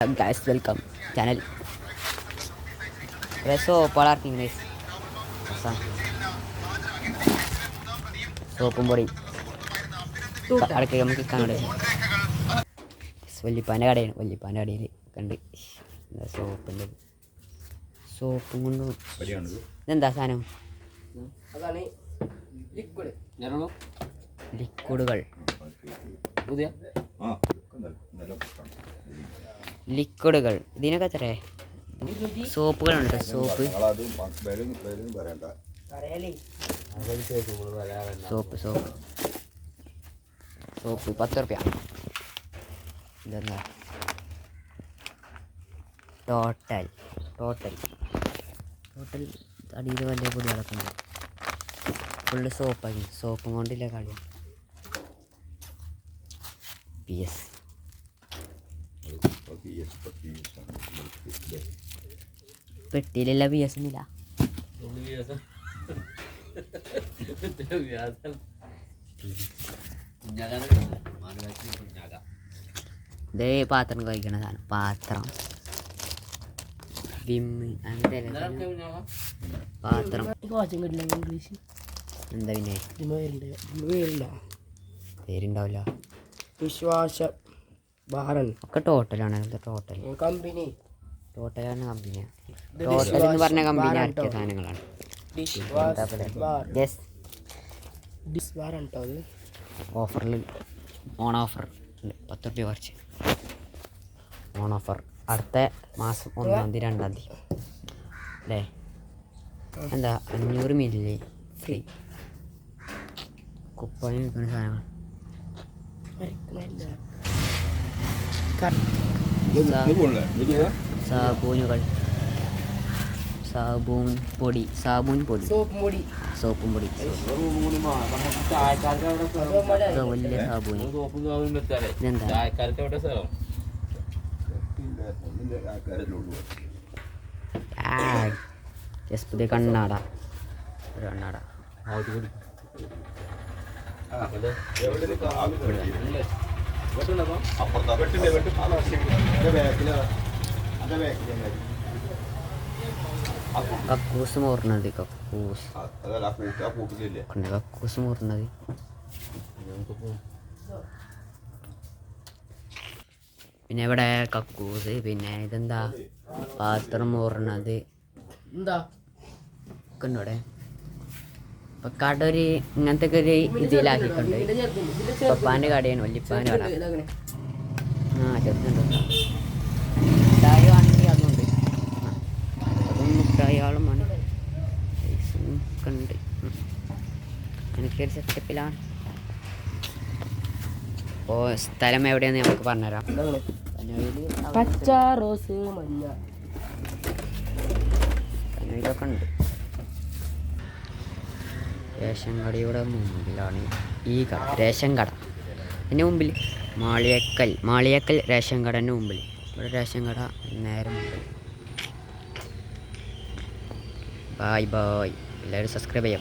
Guys welcome channel സോപ്പളാർക്കും guys സോപ്പും പൊടി അടക്ക നമുക്ക് കാണാൻ വല്യപ്പാന്റെ കടയാണ് വല്യപ്പാന്റെ കടയിൽ കണ്ട് എന്താ സോപ്പിന്റെ സോപ്പും കൊണ്ട് ഇതെന്താ സാധനം ലിക്വിഡുകൾ പുതിയ ലിക്വിഡുകൾ. ഇതിനൊക്കെ എത്രേ സോപ്പുകളുണ്ട് സോപ്പ്. Soap soap. സോപ്പ് പത്ത് റുപ്യ. ഇതെന്താ? Total total. ടോട്ടൽ അടിയിൽ വലിയ പൊടി ഉണ്ട് ഫുള്ള് സോപ്പാക്കി സോപ്പും കൊണ്ടില്ല കളിയാണ് പി എസ് പെട്ടിയിലുള്ള പി എസ് ഒന്നുമില്ല ഇതേ പാത്രം കഴിക്കണ സാധനം. പാത്രം. വിമ്മ് അങ്ങനത്തെ. പാത്രം. ഇംഗ്ലീഷ് എന്താ പിന്നെ? പേരുണ്ടാവില്ല. വിശ്വാസ. ഒക്കെ ടോട്ടലാണ് ഇത് ടോട്ടൽ കമ്പനി. ടോട്ടലാണ് കമ്പനിയാണ് ടോട്ടൽ എന്ന് പറഞ്ഞ കമ്പനി ഇറക്കിയ സാധനങ്ങളാണ്. ഓഫറിൽ ഓൺ ഓഫർ പത്ത് റുപ്യ കുറച്ച്. On offer. അടുത്ത മാസം ഒന്നാം തീയതി രണ്ടാം തീയതി. അല്ലേ? എന്താ? അഞ്ഞൂറ് മില്ലി ഫ്രീ. കുപ്പായി വിൽക്കുന്ന സാധനങ്ങൾ സാബൂനുകൾ. സാബൂൻ പൊടി. സാബൂൻ പൊടി. സോപ്പ് പൊടി. വലിയ സാബൂന്. ഇതെന്താ? കണ്ണാട. ഒരു കണ്ണാട. അപ്പുറത്താ കക്കൂസ് മോർണത് കക്കൂസ്. കക്കൂസ് മോർണത് പിന്നെ ഇവിടെ കക്കൂസ് പിന്നെ ഇതെന്താ? പാത്രം മോർണത് എന്താ? ഒക്കെ ഉണ്ട് ഇപ്പൊ കട ഒരു ഇങ്ങനത്തെ ഒക്കെ ഒരു ഇതിലാക്കിക്കൊണ്ട് പപ്പാന്റെ പപ്പാന്റെ കടയാണ് വല്യപ്പാന്റെ കട. ആ ചെറുതുണ്ട്. മിഠായി വേണമെങ്കിൽ അതുണ്ട്. അതും മിഠായികളും ആണ്. ഒക്കെ ഉണ്ട്. എനിക്കൊരു സെറ്റപ്പിലാണ് അപ്പോൾ സ്ഥലം എവിടെയാന്ന് നമുക്ക് പറഞ്ഞുതരാം. പച്ച റോസ് മഞ്ഞ. ഇതൊക്കെ ഉണ്ട്. റേഷൻ കടയുടെ മുമ്പിലാണ് ഈ കട റേഷൻ കട. എന്റെ മുമ്പിൽ മാളിയക്കൽ മാളിയക്കൽ റേഷൻ കടന്റെ മുമ്പിൽ. ഇവിടെ റേഷൻ കട നേരെ ബായ് ബായ് എല്ലാവരും സബ്സ്ക്രൈബ് ചെയ്യാൻ